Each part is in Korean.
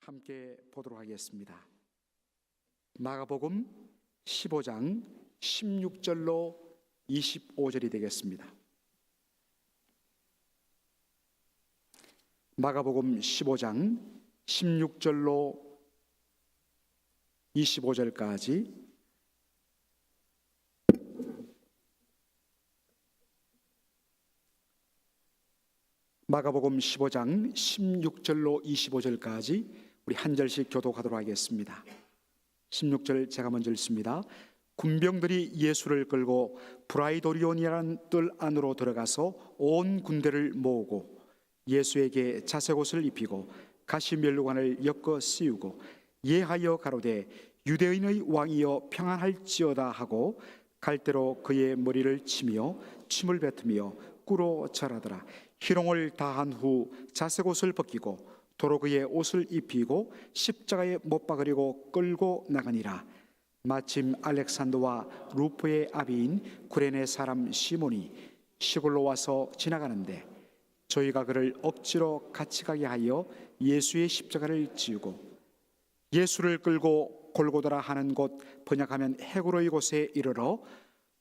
함께 보도록 하겠습니다. 마가복음 15장 16절로 25절이 되겠습니다. 마가복음 15장 16절로 25절까지 마가복음 15장 16절로 25절까지 우리 한 절씩 교독하도록 하겠습니다. 16절 제가 먼저 읽습니다. 군병들이 예수를 끌고 브라이도리온이라는 뜰 안으로 들어가서 온 군대를 모으고 예수에게 자색 옷을 입히고 가시면류관을 엮어 씌우고 예하여 가로되 유대인의 왕이여 평안할지어다 하고 갈대로 그의 머리를 치며 침을 뱉으며 꿇어 절하더라 희롱을 다한 후 자색 옷을 벗기고 도로 그의 옷을 입히고 십자가에 못 박으려고 끌고 나가니라 마침 알렉산더와 루프의 아비인 구레네 사람 시몬이 시골로 와서 지나가는데 저희가 그를 억지로 같이 가게 하여 예수의 십자가를 지우고 예수를 끌고 골고다라 하는 곳 번역하면 해구로의 곳에 이르러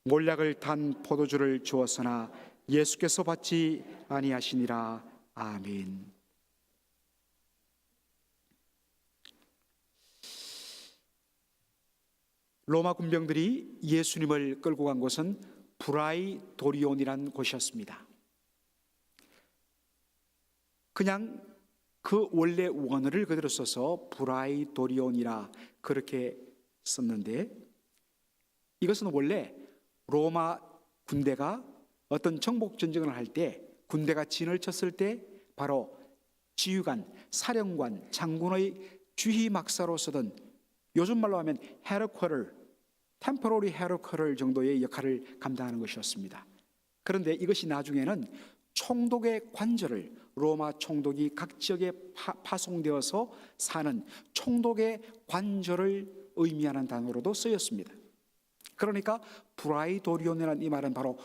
몰약을 탄 포도주를 주었으나 예수께서 받지 아니하시니라 아멘. 로마 군병들이 예수님을 끌고 간 곳은 브라이 도리온이란 곳이었습니다. 그냥 그 원래 원어를 그대로 써서 브라이 도리온이라 그렇게 썼는데 이것은 원래 로마 군대가 어떤 정복 전쟁을 할 때 군대가 진을 쳤을 때 바로 지휘관, 사령관, 장군의 주희 막사로 쓰던 요즘 말로 하면 헤르쿼를 템포러리 헤르쿼를 정도의 역할을 감당하는 것이었습니다. 그런데 이것이 나중에는 총독의 관절을 로마 총독이 각 지역에 파, 송되어서 사는 총독의 관절을 의미하는 단어로도 쓰였습니다. 그러니까 브라이도리온이라는 이 말은 바로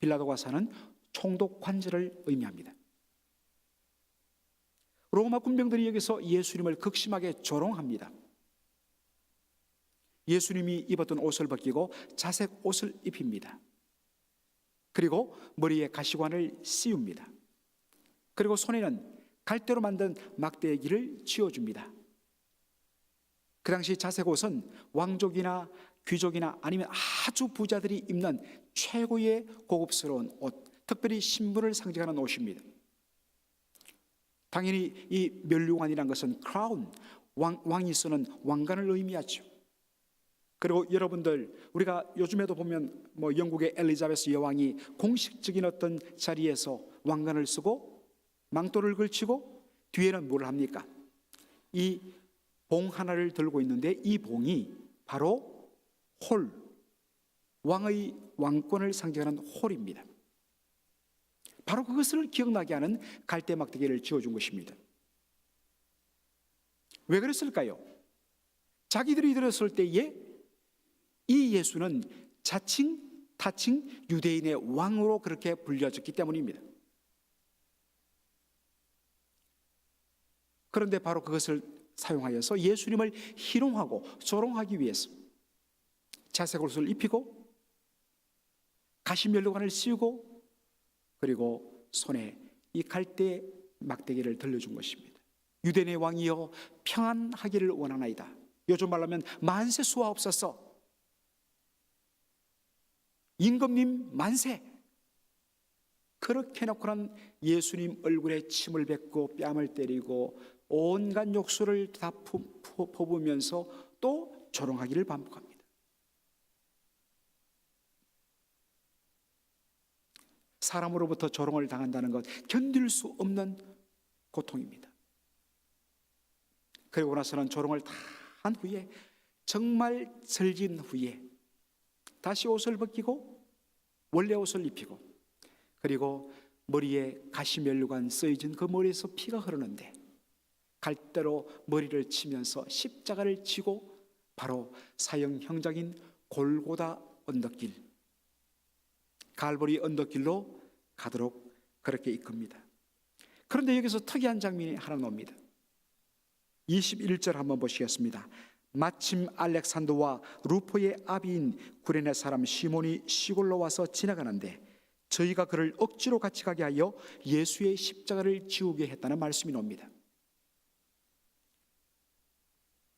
빌라도가 사는 총독 관절을 의미합니다. 로마 군병들이 여기서 예수님을 극심하게 조롱합니다. 예수님이 입었던 옷을 벗기고 자색 옷을 입힙니다. 그리고 머리에 가시관을 씌웁니다. 그리고 손에는 갈대로 만든 막대기를 쥐어줍니다. 그 당시 자색 옷은 왕족이나 귀족이나 아니면 아주 부자들이 입는 최고의 고급스러운 옷, 특별히 신분을 상징하는 옷입니다. 당연히 이 멸류관이란 것은 크라운, 왕, 왕이 쓰는 왕관을 의미하죠. 그리고 여러분들 우리가 요즘에도 보면 뭐 영국의 엘리자베스 여왕이 공식적인 어떤 자리에서 왕관을 쓰고 망토를 걸치고 뒤에는 뭘 합니까? 이 봉 하나를 들고 있는데 이 봉이 바로 홀 왕의 왕권을 상징하는 홀입니다. 바로 그것을 기억나게 하는 갈대 막대기를 지어준 것입니다. 왜 그랬을까요? 자기들이 들었을 때에 이 예수는 자칭 타칭 유대인의 왕으로 그렇게 불려졌기 때문입니다. 그런데 바로 그것을 사용하여서 예수님을 희롱하고 조롱하기 위해서 자색 옷을 입히고 가시면류관을 씌우고 그리고 손에 이 갈대 막대기를 들려준 것입니다. 유대인의 왕이여 평안하기를 원하나이다. 요즘 말하면 만세 수하옵소서. 임금님 만세. 그렇게 놓고는 예수님 얼굴에 침을 뱉고 뺨을 때리고 온갖 욕설을 다 퍼부으면서 또 조롱하기를 반복합니다. 사람으로부터 조롱을 당한다는 것 견딜 수 없는 고통입니다. 그리고 나서는 조롱을 다 한 후에 정말 설진 후에 다시 옷을 벗기고 원래 옷을 입히고 그리고 머리에 가시면류관 쓰여진 그 머리에서 피가 흐르는데 갈대로 머리를 치면서 십자가를 치고 바로 사형 형장인 골고다 언덕길 갈보리 언덕길로 가도록 그렇게 이끕니다. 그런데 여기서 특이한 장면이 하나 나옵니다. 21절 한번 보시겠습니다. 마침 알렉산더와 루포의 아비인 구레네 사람 시몬이 시골로 와서 지나가는데 저희가 그를 억지로 같이 가게 하여 예수의 십자가를 지우게 했다는 말씀이 나옵니다.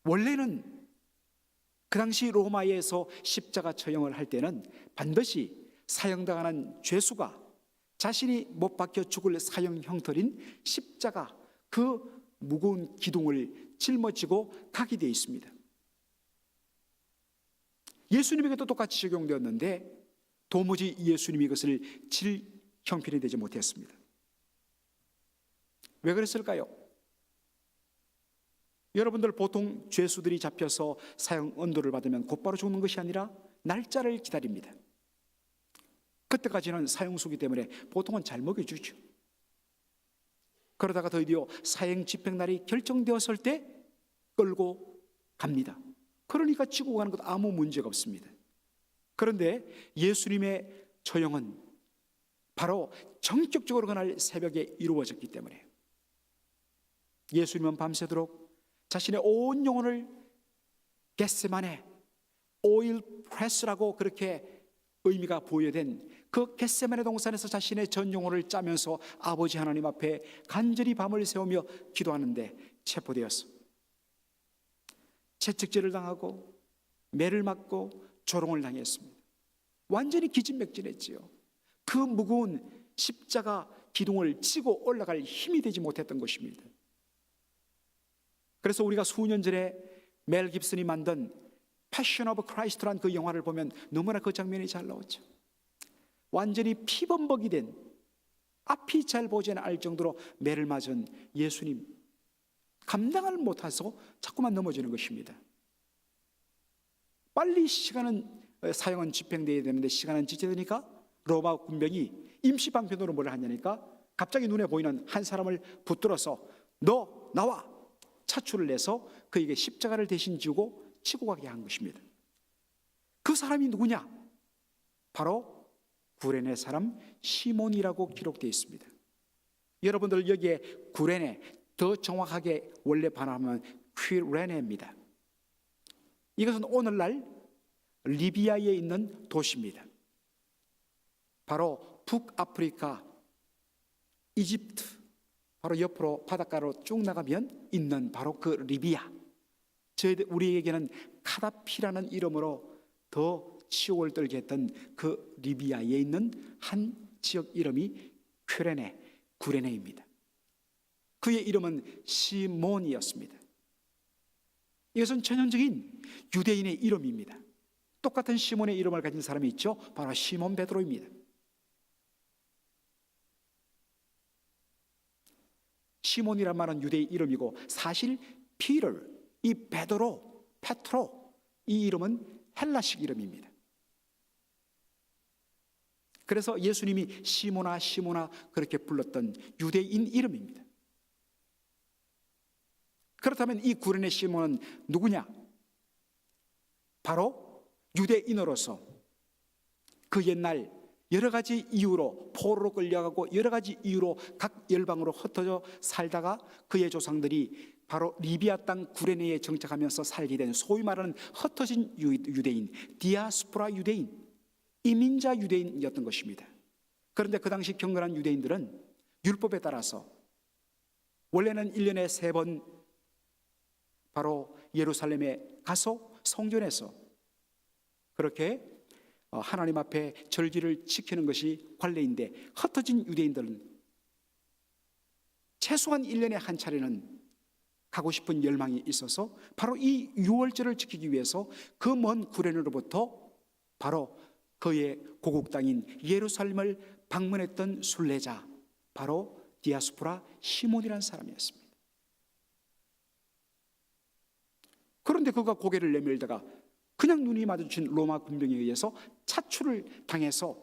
원래는 그 당시 로마에서 십자가 처형을 할 때는 반드시 사형당하는 죄수가 자신이 못 박혀 죽을 사형 형틀인 십자가 그 무거운 기둥을 짊어지고 가게 되어 있습니다. 예수님에게도 똑같이 적용되었는데 도무지 예수님이 이것을 질 형편이 되지 못했습니다. 왜 그랬을까요? 여러분들 보통 죄수들이 잡혀서 사형 언도를 받으면 곧바로 죽는 것이 아니라 날짜를 기다립니다. 그때까지는 사형수기 때문에 보통은 잘 먹여주죠. 그러다가 드디어 사형 집행날이 결정되었을 때 끌고 갑니다. 그러니까 지고 가는 것 아무 문제가 없습니다. 그런데 예수님의 처형은 바로 전격적으로 그날 새벽에 이루어졌기 때문에 예수님은 밤새도록 자신의 온 영혼을 겟세만에 오일 프레스라고 그렇게 의미가 부여된 그 겟세만의 동산에서 자신의 전 영혼을 짜면서 아버지 하나님 앞에 간절히 밤을 새우며 기도하는데 체포되었어. 채찍질을 당하고 매를 맞고 조롱을 당했습니다. 완전히 기진맥진했지요. 그 무거운 십자가 기둥을 치고 올라갈 힘이 되지 못했던 것입니다. 그래서 우리가 수년 전에 멜 깁슨이 만든 패션 오브 크라이스트란 그 영화를 보면 너무나 그 장면이 잘 나오죠. 완전히 피범벅이 된 앞이 잘 보지 않을 정도로 매를 맞은 예수님 감당을 못해서 자꾸만 넘어지는 것입니다. 빨리 시간은 어, 사형은 집행되어야 되는데 시간은 지체되니까 로마 군병이 임시 방편으로 뭘 하냐니까 갑자기 눈에 보이는 한 사람을 붙들어서 너 나와 차출을 내서 그에게 십자가를 대신 지고 치고 가게 한 것입니다. 그 사람이 누구냐? 바로 구레네 사람 시몬이라고 기록되어 있습니다. 여러분들 여기에 구레네 더 정확하게 원래 발음하면 퀴레네입니다. 이것은 오늘날 리비아에 있는 도시입니다. 바로 북아프리카, 이집트, 바로 옆으로 바닷가로 쭉 나가면 있는 바로 그 리비아. 저희들 우리에게는 카다피라는 이름으로 더 치욕을 떨게 했던 그 리비아에 있는 한 지역 이름이 퀴레네, 구레네입니다. 그의 이름은 시몬이었습니다. 이것은 전형적인 유대인의 이름입니다. 똑같은 시몬의 이름을 가진 사람이 있죠. 바로 시몬 베드로입니다. 시몬이란 말은 유대의 이름이고 사실 피터, 이 베드로, 페트로 이 이름은 헬라식 이름입니다. 그래서 예수님이 시모나 시모나 그렇게 불렀던 유대인 이름입니다. 그렇다면 이 구레네 시몬은 누구냐? 바로 유대인으로서 그 옛날 여러 가지 이유로 포로로 끌려가고 여러 가지 이유로 각 열방으로 흩어져 살다가 그의 조상들이 바로 리비아 땅 구레네에 정착하면서 살게 된 소위 말하는 흩어진 유대인, 디아스포라 유대인, 이민자 유대인이었던 것입니다. 그런데 그 당시 경건한 유대인들은 율법에 따라서 원래는 1년에 세번 바로 예루살렘에 가서 성전에서 그렇게 어, 하나님 앞에 절기를 지키는 것이 관례인데 흩어진 유대인들은 최소한 1년에 한 차례는 가고 싶은 열망이 있어서 바로 이 유월절을 지키기 위해서 그 먼 구레네로부터 바로 그의 고국 땅인 예루살렘을 방문했던 순례자 바로 디아스포라 시몬이라는 사람이었습니다. 그런데 그가 고개를 내밀다가 그냥 눈이 마주친 로마 군병에 의해서 차출을 당해서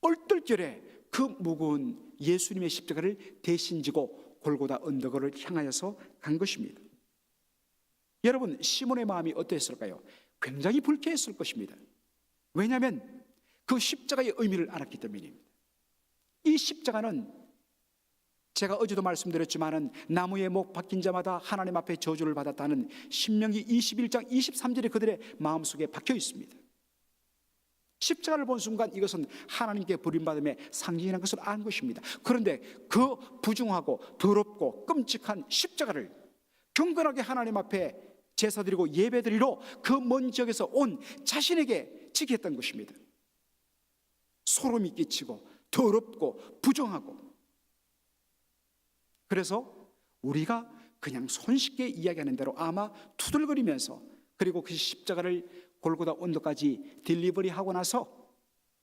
얼떨결에 그 무거운 예수님의 십자가를 대신 지고 골고다 언덕을 향하여서 간 것입니다. 여러분 시몬의 마음이 어땠을까요? 굉장히 불쾌했을 것입니다. 왜냐하면 그 십자가의 의미를 알았기 때문입니다. 이 십자가는 제가 어제도 말씀드렸지만은 나무에 목 박힌 자마다 하나님 앞에 저주를 받았다는 신명기 21장 23절에 그들의 마음속에 박혀 있습니다. 십자가를 본 순간 이것은 하나님께 버림받음의 상징이라는 것을 안 것입니다. 그런데 그 부중하고 더럽고 끔찍한 십자가를 경건하게 하나님 앞에 제사드리고 예배드리러 그 먼 지역에서 온 자신에게 지게 했던 것입니다. 소름이 끼치고 더럽고 부정하고 그래서 우리가 그냥 손쉽게 이야기하는 대로 아마 투덜거리면서 그리고 그 십자가를 골고다 온도까지 딜리버리 하고 나서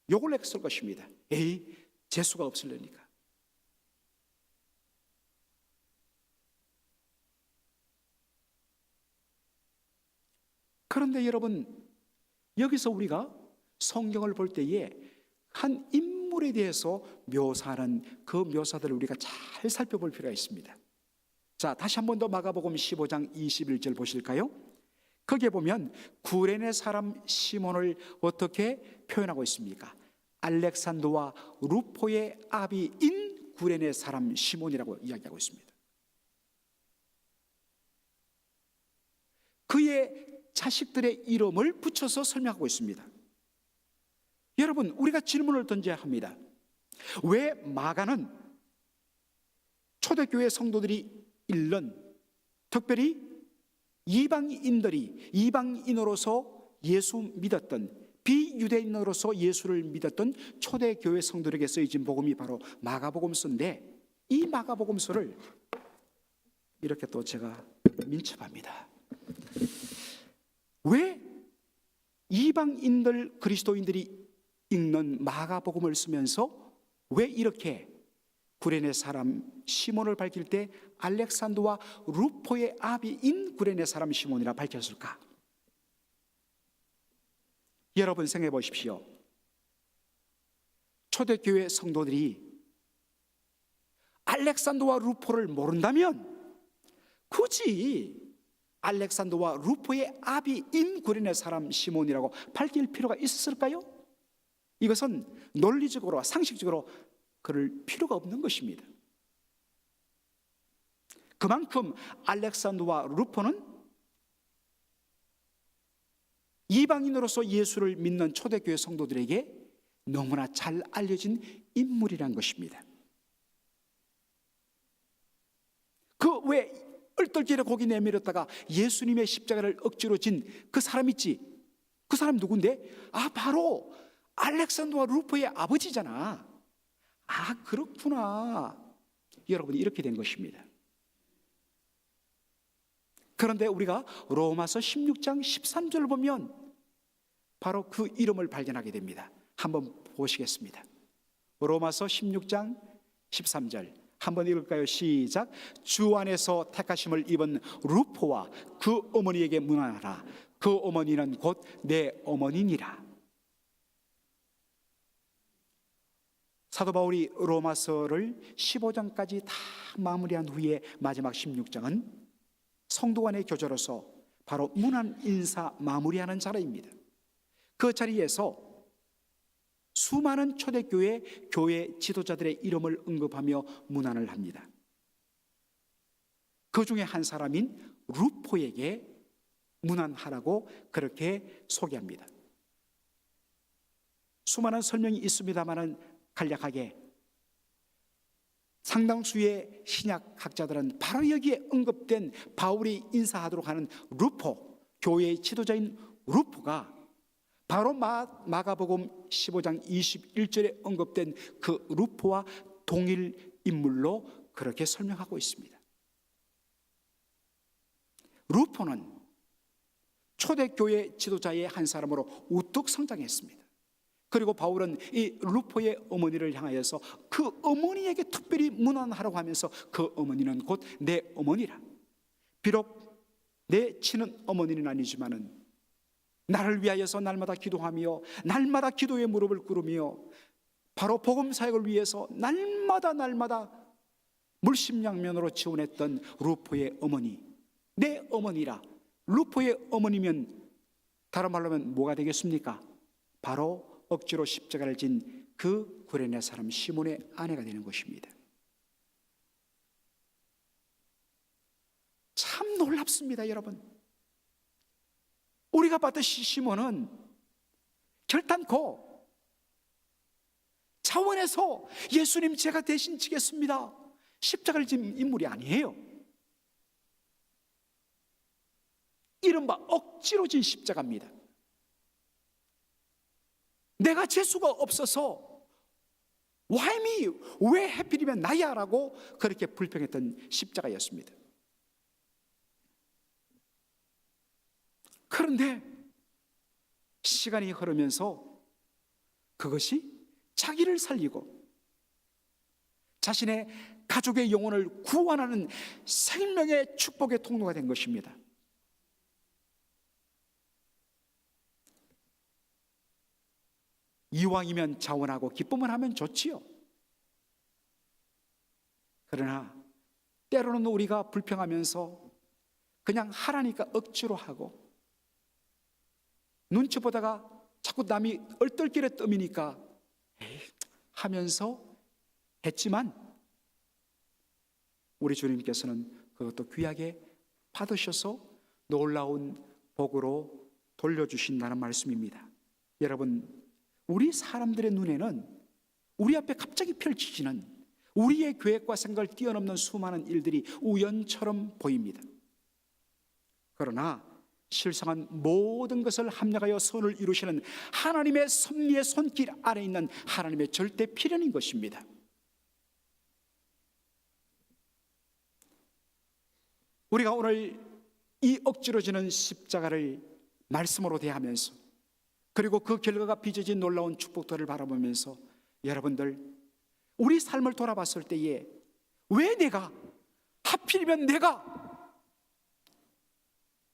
욕을 했을 것입니다. 에이 재수가 없으려니까. 그런데 여러분 여기서 우리가 성경을 볼 때에 한 인물에 대해서 묘사하는 그 묘사들을 우리가 잘 살펴볼 필요가 있습니다. 자, 다시 한 번 더 마가복음 15장 21절 보실까요? 거기에 보면 구레네 사람 시몬을 어떻게 표현하고 있습니까? 알렉산더와 루포의 아비인 구레네 사람 시몬이라고 이야기하고 있습니다. 그의 자식들의 이름을 붙여서 설명하고 있습니다. 여러분, 우리가 질문을 던져야 합니다. 왜 마가는 초대교회 성도들이 읽는 특별히 이방인들이 이방인으로서 예수 믿었던 비유대인으로서 예수를 믿었던 초대교회 성도들에게 쓰여진 복음이 바로 마가복음서인데 이 마가복음서를 이렇게 또 제가 민첩합니다. 왜 이방인들 그리스도인들이 읽는 마가복음을 쓰면서 왜 이렇게 구레네 사람 시몬을 밝힐 때 알렉산더와 루포의 아비인 구레네 사람 시몬이라 밝혔을까? 여러분 생각해 보십시오. 초대교회 성도들이 알렉산더와 루포를 모른다면 굳이 알렉산더와 루포의 아비인 구레네 사람 시몬이라고 밝힐 필요가 있었을까요? 이것은 논리적으로 상식적으로 그럴 필요가 없는 것입니다. 그만큼 알렉산더와 루포는 이방인으로서 예수를 믿는 초대교회 성도들에게 너무나 잘 알려진 인물이란 것입니다. 그 왜 얼떨결에 고기 내밀었다가 예수님의 십자가를 억지로 진 그 사람 있지? 그 사람 누군데? 아 바로 알렉산더와 루포의 아버지잖아. 아 그렇구나. 여러분 이렇게 된 것입니다. 그런데 우리가 로마서 16장 13절을 보면 바로 그 이름을 발견하게 됩니다. 한번 보시겠습니다. 로마서 16장 13절 한번 읽을까요? 시작. 주 안에서 택하심을 입은 루포와 그 어머니에게 문안하라. 그 어머니는 곧 내 어머니니라. 사도 바울이 로마서를 15장까지 다 마무리한 후에 마지막 16장은 성도 간의 교제로서 바로 문안 인사 마무리하는 자리입니다. 그 자리에서 수많은 초대교회 교회 지도자들의 이름을 언급하며 문안을 합니다. 그 중에 한 사람인 루포에게 문안하라고 그렇게 소개합니다. 수많은 설명이 있습니다만은 간략하게 상당수의 신약 학자들은 바로 여기에 언급된 바울이 인사하도록 하는 루포, 교회의 지도자인 루포가 바로 마, 마가복음 15장 21절에 언급된 그 루포와 동일 인물로 그렇게 설명하고 있습니다. 루포는 초대교회 지도자의 한 사람으로 우뚝 성장했습니다. 그리고 바울은 이 루포의 어머니를 향하여서 그 어머니에게 특별히 문안하라고 하면서 그 어머니는 곧 내 어머니라. 비록 내 친은 어머니는 아니지만은 나를 위하여서 날마다 기도하며 날마다 기도의 무릎을 꿇으며 바로 복음 사역을 위해서 날마다 날마다 물심양면으로 지원했던 루포의 어머니 내 어머니라 루포의 어머니면 다른 말로 하면 뭐가 되겠습니까? 바로 억지로 십자가를 진 그 구레네 사람 시몬의 아내가 되는 것입니다. 참 놀랍습니다, 여러분. 우리가 봤던 시몬은 결단코 차원에서 예수님 제가 대신 지겠습니다. 십자가를 진 인물이 아니에요. 이른바 억지로 진 십자가입니다. 내가 재수가 없어서 와임이 왜 해필이면 나야 라고 그렇게 불평했던 십자가였습니다. 그런데 시간이 흐르면서 그것이 자기를 살리고 자신의 가족의 영혼을 구원하는 생명의 축복의 통로가 된 것입니다. 이왕이면 자원하고 기쁨을 하면 좋지요. 그러나 때로는 우리가 불평하면서 그냥 하라니까 억지로 하고 눈치 보다가 자꾸 남이 얼떨결에 에이, 하면서 했지만 우리 주님께서는 그것도 귀하게 받으셔서 놀라운 복으로 돌려주신다는 말씀입니다. 여러분, 우리 사람들의 눈에는 우리 앞에 갑자기 펼치지는 우리의 계획과 생각을 뛰어넘는 수많은 일들이 우연처럼 보입니다. 그러나 실상은 모든 것을 합력하여 선을 이루시는 하나님의 섭리의 손길 아래 있는 하나님의 절대 필연인 것입니다. 우리가 오늘 이 억지로 지는 십자가를 말씀으로 대하면서 그리고 그 결과가 빚어진 놀라운 축복들을 바라보면서 여러분들 우리 삶을 돌아봤을 때에 왜 내가 하필이면 내가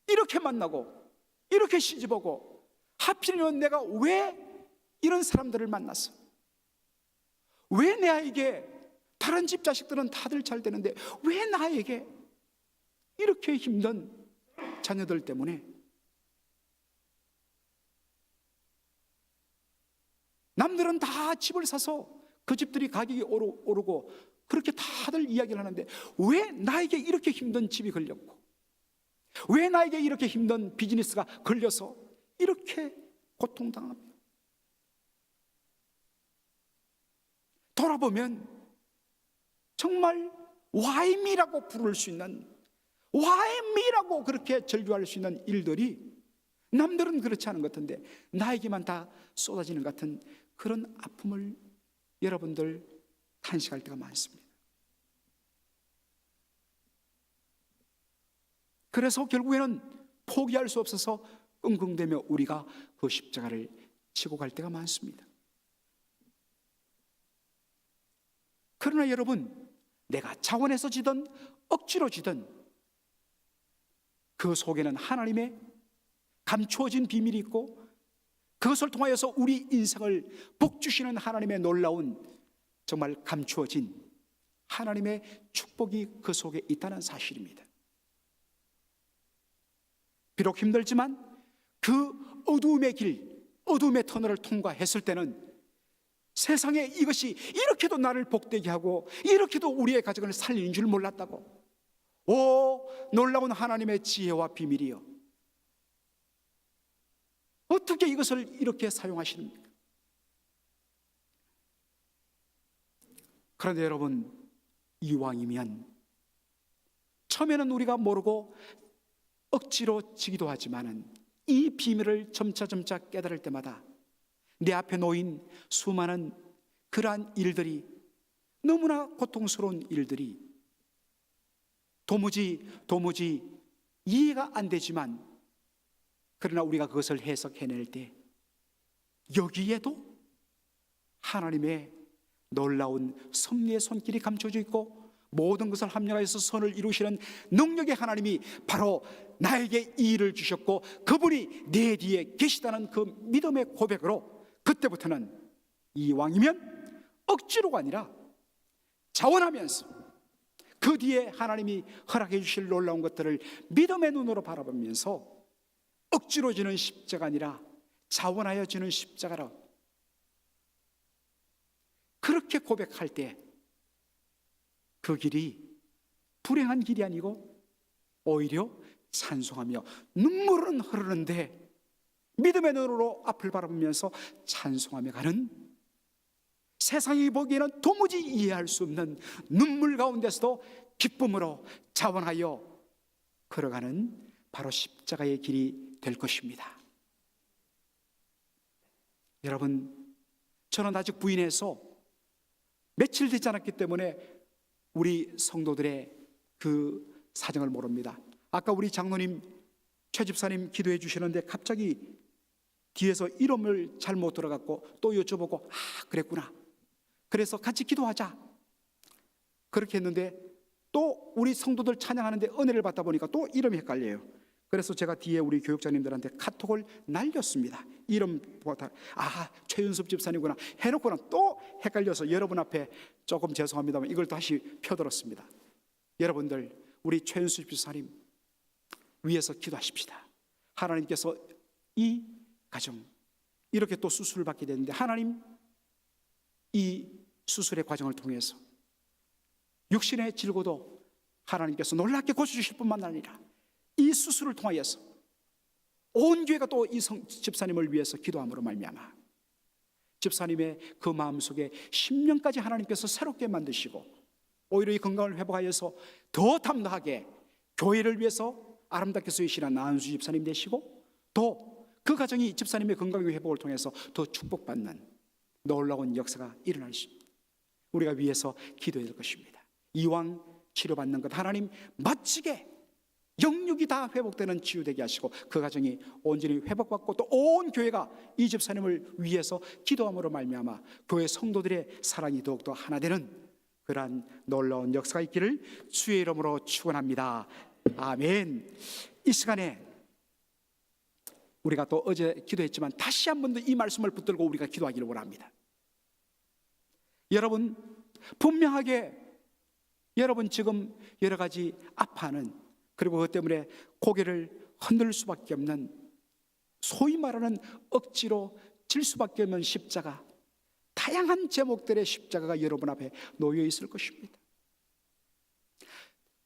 이렇게 만나고 이렇게 시집오고 하필이면 내가 왜 이런 사람들을 만났어? 왜 나에게 다른 집 자식들은 다들 잘 되는데 왜 나에게 이렇게 힘든 자녀들 때문에 남들은 다 집을 사서 그 집들이 가격이 오르- 오르 고 그렇게 다들 이야기를 하는데 왜 나에게 이렇게 힘든 집이 걸렸고 왜 나에게 이렇게 힘든 비즈니스가 걸려서 이렇게 고통당합니까? 돌아보면 정말 와임이라고 부를 수 있는 와임이라고 그렇게 절규할 수 있는 일들이 남들은 그렇지 않은 것 같은데 나에게만 다 쏟아지는 것 같은 그런 아픔을 여러분들 탄식할 때가 많습니다. 그래서 결국에는 포기할 수 없어서 끙끙대며 우리가 그 십자가를 치고 갈 때가 많습니다. 그러나 여러분, 내가 자원해서 지든 억지로 지든 그 속에는 하나님의 감추어진 비밀이 있고 그것을 통하여서 우리 인생을 복주시는 하나님의 놀라운 정말 감추어진 하나님의 축복이 그 속에 있다는 사실입니다. 비록 힘들지만 그 어두움의 길, 어두움의 터널을 통과했을 때는 세상에 이것이 이렇게도 나를 복되게 하고 이렇게도 우리의 가정을 살리는 줄 몰랐다고. 오, 놀라운 하나님의 지혜와 비밀이요. 어떻게 이것을 이렇게 사용하시는가? 그런데 여러분, 이왕이면 처음에는 우리가 모르고 억지로 지기도 하지만은 이 비밀을 점차 점차 깨달을 때마다 내 앞에 놓인 수많은 그러한 일들이 너무나 고통스러운 일들이 도무지 도무지 이해가 안 되지만 그러나 우리가 그것을 해석해낼 때 여기에도 하나님의 놀라운 섭리의 손길이 감춰져 있고 모든 것을 합력하여서 선을 이루시는 능력의 하나님이 바로 나에게 이 일을 주셨고 그분이 내 뒤에 계시다는 그 믿음의 고백으로 그때부터는 이왕이면 억지로가 아니라 자원하면서 그 뒤에 하나님이 허락해 주실 놀라운 것들을 믿음의 눈으로 바라보면서 억지로 지는 십자가 아니라 자원하여 지는 십자가라 그렇게 고백할 때 그 길이 불행한 길이 아니고 오히려 찬송하며 눈물은 흐르는데 믿음의 눈으로 앞을 바라보면서 찬송하며 가는 세상이 보기에는 도무지 이해할 수 없는 눈물 가운데서도 기쁨으로 자원하여 걸어가는 바로 십자가의 길이 될 것입니다. 여러분, 저는 아직 부인해서 며칠 되지 않았기 때문에 우리 성도들의 그 사정을 모릅니다. 아까 우리 장로님, 최 집사님 기도해 주시는데 갑자기 뒤에서 이름을 잘못 들어갔고 또 여쭤보고 아 그랬구나. 그래서 같이 기도하자. 그렇게 했는데 또 우리 성도들 찬양하는데 은혜를 받다 보니까 또 이름이 헷갈려요. 그래서 제가 뒤에 우리 교육자님들한테 카톡을 날렸습니다. 이름 보다 아 최윤섭 집사님구나 해놓고는 또 헷갈려서 여러분 앞에 조금 죄송합니다만 이걸 다시 펴들었습니다. 여러분들 우리 최윤섭 집사님 위해서 기도하십시다. 하나님께서 이 가정 이렇게 또 수술을 받게 되는데 하나님 이 수술의 과정을 통해서 육신의 질고도 하나님께서 놀랍게 고쳐주실 뿐만 아니라 이 수술을 통하여서 온 교회가 또 이 집사님을 위해서 기도함으로 말미암아 집사님의 그 마음속에 10년까지 하나님께서 새롭게 만드시고 오히려 이 건강을 회복하여서 더 담대하게 교회를 위해서 아름답게 쓰이시는 나은수 집사님 되시고 또 그 가정이 집사님의 건강 회복을 통해서 더 축복받는 놀라운 역사가 일어날 수 우리가 위해서 기도해야 될 것입니다. 이왕 치료받는 것 하나님 멋지게 영육이 다 회복되는 치유되게 하시고 그 가정이 온전히 회복받고 또 온 교회가 이 집사님을 위해서 기도함으로 말미암아 교회 성도들의 사랑이 더욱더 하나 되는 그러한 놀라운 역사가 있기를 주의 이름으로 축원합니다. 아멘. 이 시간에 우리가 또 어제 기도했지만 다시 한 번 더 이 말씀을 붙들고 우리가 기도하기를 원합니다. 여러분 분명하게 여러분 지금 여러 가지 아파하는 그리고 그것 때문에 고개를 흔들 수밖에 없는 소위 말하는 억지로 질 수밖에 없는 십자가 다양한 제목들의 십자가가 여러분 앞에 놓여 있을 것입니다.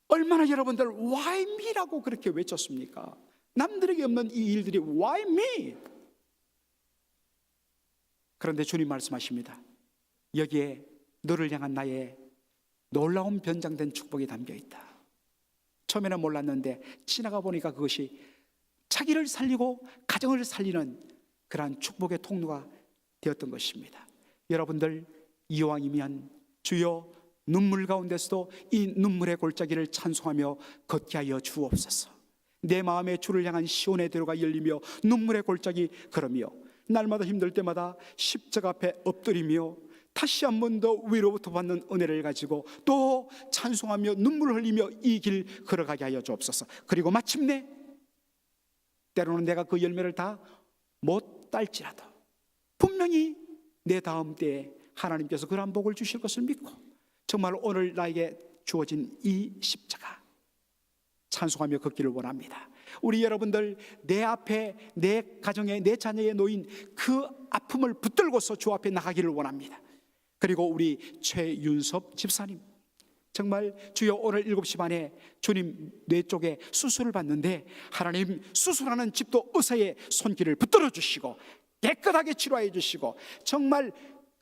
얼마나 여러분들 why me라고 그렇게 외쳤습니까? 남들에게 없는 이 일들이 why me? 그런데 주님 말씀하십니다. 여기에 너를 향한 나의 놀라운 변장된 축복이 담겨 있다. 처음에는 몰랐는데 지나가 보니까 그것이 자기를 살리고 가정을 살리는 그러한 축복의 통로가 되었던 것입니다. 여러분들 이왕이면 주여 눈물 가운데서도 이 눈물의 골짜기를 찬송하며 걷게 하여 주옵소서. 내 마음에 주를 향한 시온의 대로가 열리며 눈물의 골짜기 걸으며 날마다 힘들 때마다 십자가 앞에 엎드리며 다시 한 번 더 위로부터 받는 은혜를 가지고 또 찬송하며 눈물을 흘리며 이 길 걸어가게 하여 주옵소서. 그리고 마침내 때로는 내가 그 열매를 다 못 딸지라도 분명히 내 다음 때에 하나님께서 그러한 복을 주실 것을 믿고 정말 오늘 나에게 주어진 이 십자가 찬송하며 걷기를 원합니다. 우리 여러분들 내 앞에 내 가정에 내 자녀에 놓인 그 아픔을 붙들고서 주 앞에 나가기를 원합니다. 그리고 우리 최윤섭 집사님 정말 주여 오늘 7시 반에 주님 뇌 쪽에 수술을 받는데 하나님 수술하는 집도 의사의 손길을 붙들어 주시고 깨끗하게 치료해 주시고 정말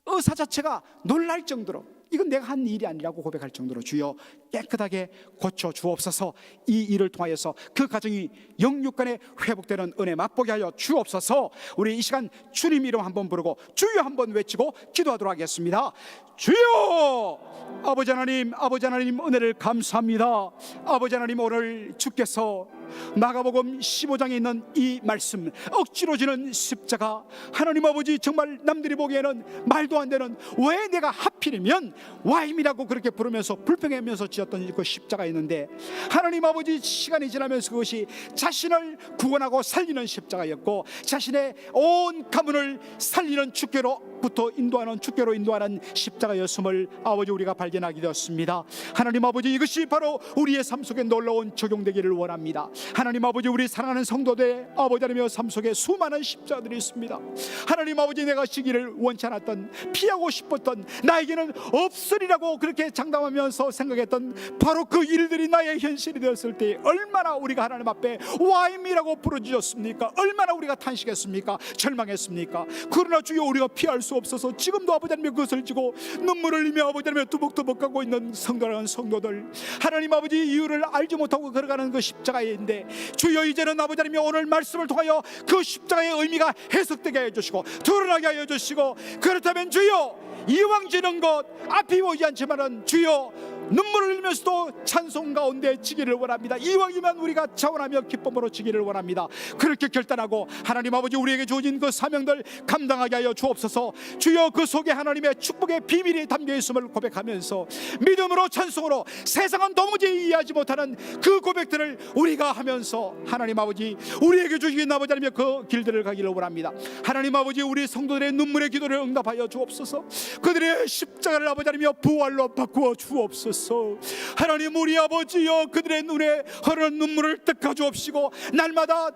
의사 자체가 놀랄 정도로 이건 내가 한 일이 아니라고 고백할 정도로 주여 깨끗하게 고쳐 주옵소서. 이 일을 통하여서 그 가정이 영육간에 회복되는 은혜 맛보게 하여 주옵소서. 우리 이 시간 주님 이름 한번 부르고 주여 한번 외치고 기도하도록 하겠습니다. 주여! 아버지 하나님 아버지 하나님 은혜를 감사합니다. 아버지 하나님 오늘 주께서 마가복음 15장에 있는 이 말씀 억지로 지는 십자가 하나님 아버지 정말 남들이 보기에는 말도 안 되는 왜 내가 하필이면 와임이라고 그렇게 부르면서 불평하면서 지 었던 그 십자가 있는데 하나님 아버지 시간이 지나면서 그것이 자신을 구원하고 살리는 십자가였고 자신의 온 가문을 살리는 고백 부터 인도하는 주께로 인도하는 십자가였음을 아버지 우리가 발견하게 되었습니다. 하나님 아버지 이것이 바로 우리의 삶 속에 놀라운 적용되기를 원합니다. 하나님 아버지 우리 사랑하는 성도들 아버지 하나님의 삶 속에 수많은 십자들이 있습니다. 하나님 아버지 내가 시기를 원치 않았던 피하고 싶었던 나에게는 없으리라고 그렇게 장담하면서 생각했던 바로 그 일들이 나의 현실이 되었을 때 얼마나 우리가 하나님 앞에 와임이라고 부르짖었습니까? 얼마나 우리가 탄식했습니까? 절망했습니까? 그러나 주여 우리가 피할 수 없어서. 지금도 아버지 하나님의 그것을 지고 눈물을 흘리며 아버지 하나님의 두벅두벅 가고 있는 성도라는 성도들. 하나님 아버지 이유를 알지 못하고 걸어가는 그 십자가인데 주여 이제는 아버지 하나님의 오늘 말씀을 통하여 그 십자가의 의미가 해석되게 하여 주시고 드러나게 하여 주시고 그렇다면 주여 이왕 지는 것 앞이 보이지 않지만은 주여 눈물을 흘리면서도 찬송 가운데 지기를 원합니다. 이왕이면 우리가 자원하며 기쁨으로 지기를 원합니다. 그렇게 결단하고 하나님 아버지 우리에게 주어진 그 사명들 감당하게 하여 주옵소서. 주여 그 속에 하나님의 축복의 비밀이 담겨 있음을 고백하면서 믿음으로 찬송으로 세상은 도무지 이해하지 못하는 그 고백들을 우리가 하면서 하나님 아버지 우리에게 주신 아버지 하나님의 그 길들을 가기를 원합니다. 하나님 아버지 우리 성도들의 눈물의 기도를 응답하여 주옵소서. 그들의 십자가를 아버지 하나며 부활로 바꾸어 주옵소서. 하나님 우리 아버지여 그들의 눈에 흐르는 눈물을 닦아 주옵시고 날마다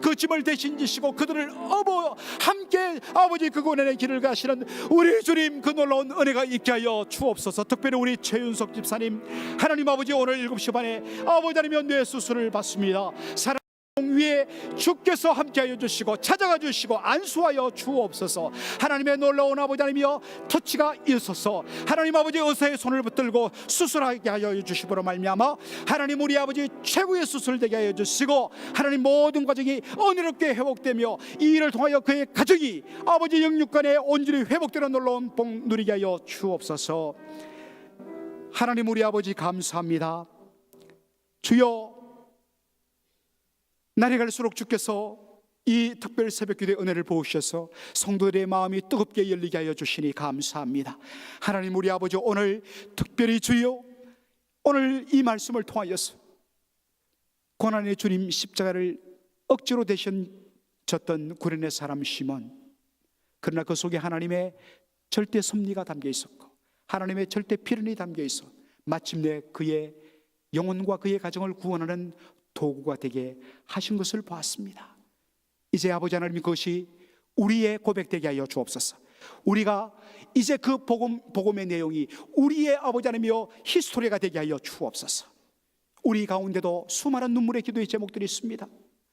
그 짐을 대신 지시고 그들을 어버 함께 아버지 그 고난의 길을 가시는 우리 주님 그 놀라운 은혜가 있게 하여 주옵소서 특별히 우리 최윤석 집사님 하나님 아버지 오늘 7시 반에 아버지 하나님 뇌 수술을 받습니다 사랑 위에 주께서 함께하여 주시고 찾아가 주시고 안수하여 주옵소서. 하나님의 놀라운 아버지 하나님이여 터치가 있어서 하나님 아버지 의사의 손을 붙들고 수술하게 하여 주시므로 말미암아 하나님 우리 아버지 최고의 수술되게 하여 주시고 하나님 모든 과정이 은혜롭게 회복되며 이 일을 통하여 그의 가족이 아버지 영육간에 온전히 회복되는 놀라운 복 누리게 하여 주옵소서. 하나님 우리 아버지 감사합니다. 주여 날이 갈수록 주께서 이 특별 새벽 기도의 은혜를 보셔서 성도들의 마음이 뜨겁게 열리게 하여 주시니 감사합니다. 하나님 우리 아버지 오늘 특별히 주여 오늘 이 말씀을 통하여서 고난의 주님 십자가를 억지로 대신졌던 구련의 사람 시몬 그러나 그 속에 하나님의 절대 섭리가 담겨 있었고 하나님의 절대 필연이 담겨 있어 마침내 그의 영혼과 그의 가정을 구원하는 도구가 되게 하신 것을 보았습니다. 이제 아버지 하나님 그것이 우리의 고백되게 하여 주옵소서. 우리가 이제 그 복음 복음의 내용이 우리의 아버지 하나님이여 히스토리가 되게 하여 주옵소서. 우리 가운데도 수많은 눈물의 기도의 제목들이 있습니다.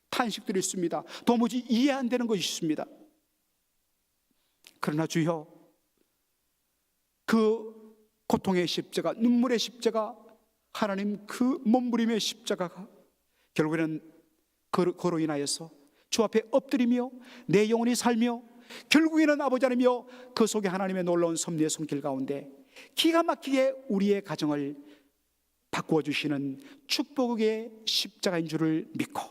탄식들이 있습니다. 도무지 이해 안 되는 것이 있습니다. 그러나 주여 그 고통의 십자가, 눈물의 십자가, 하나님 그 몸부림의 십자가가 결국에는 그- 그로 인하여서 주 앞에 엎드리며 내 영혼이 살며 결국에는 아버지 하나님이여 그 속에 하나님의 놀라운 섭리의 손길 가운데 기가 막히게 우리의 가정을 바꾸어 주시는 축복의 십자가인 줄을 믿고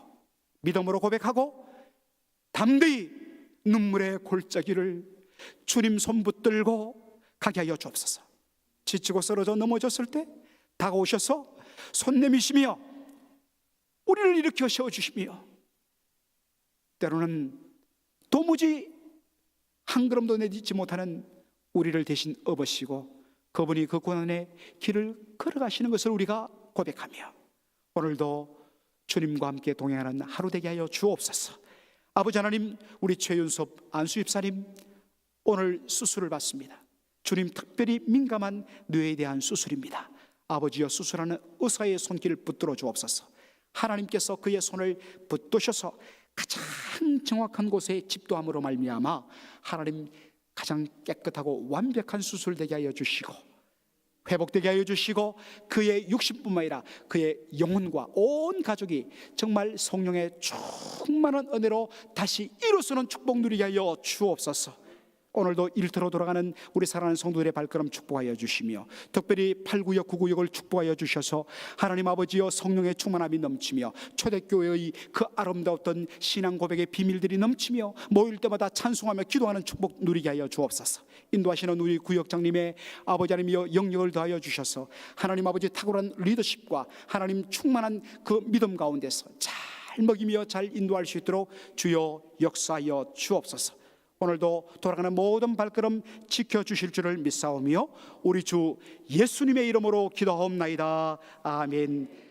믿음으로 고백하고 담대히 눈물의 골짜기를 주님 손 붙들고 가게 하여 주옵소서. 지치고 쓰러져 넘어졌을 때 다가오셔서 손 내미시며 우리를 일으켜 세워 주시며 때로는 도무지 한 걸음도 내딛지 못하는 우리를 대신 업으시고 그분이 그 고난의 길을 걸어가시는 것을 우리가 고백하며 오늘도 주님과 함께 동행하는 하루 되게 하여 주옵소서. 아버지 하나님, 우리 최윤섭 안수 입사님 오늘 수술을 받습니다. 주님 특별히 민감한 뇌에 대한 수술입니다. 아버지여 수술하는 의사의 손길을 붙들어 주옵소서. 하나님께서 그의 손을 붙드셔서 가장 정확한 곳에 집도함으로 말미암아 하나님 가장 깨끗하고 완벽한 수술 되게 하여 주시고 회복되게 하여 주시고 그의 육신뿐만 아니라 그의 영혼과 온 가족이 정말 성령의 충만한 은혜로 다시 이루어서는 축복 누리게 하여 주옵소서. 오늘도 일터로 돌아가는 우리 사랑하는 성도들의 발걸음 축복하여 주시며 특별히 8구역 9구역을 축복하여 주셔서 하나님 아버지여 성령의 충만함이 넘치며 초대교회의 그 아름다웠던 신앙 고백의 비밀들이 넘치며 모일 때마다 찬송하며 기도하는 축복 누리게 하여 주옵소서. 인도하시는 우리 구역장님의 아버지 하나님이여 영역을 더하여 주셔서 하나님 아버지 탁월한 리더십과 하나님 충만한 그 믿음 가운데서 잘 먹이며 잘 인도할 수 있도록 주여 역사하여 주옵소서 오늘도 돌아가는 모든 발걸음 지켜 주실 줄을 믿사오며 우리 주 예수님의 이름으로 기도하옵나이다. 아멘.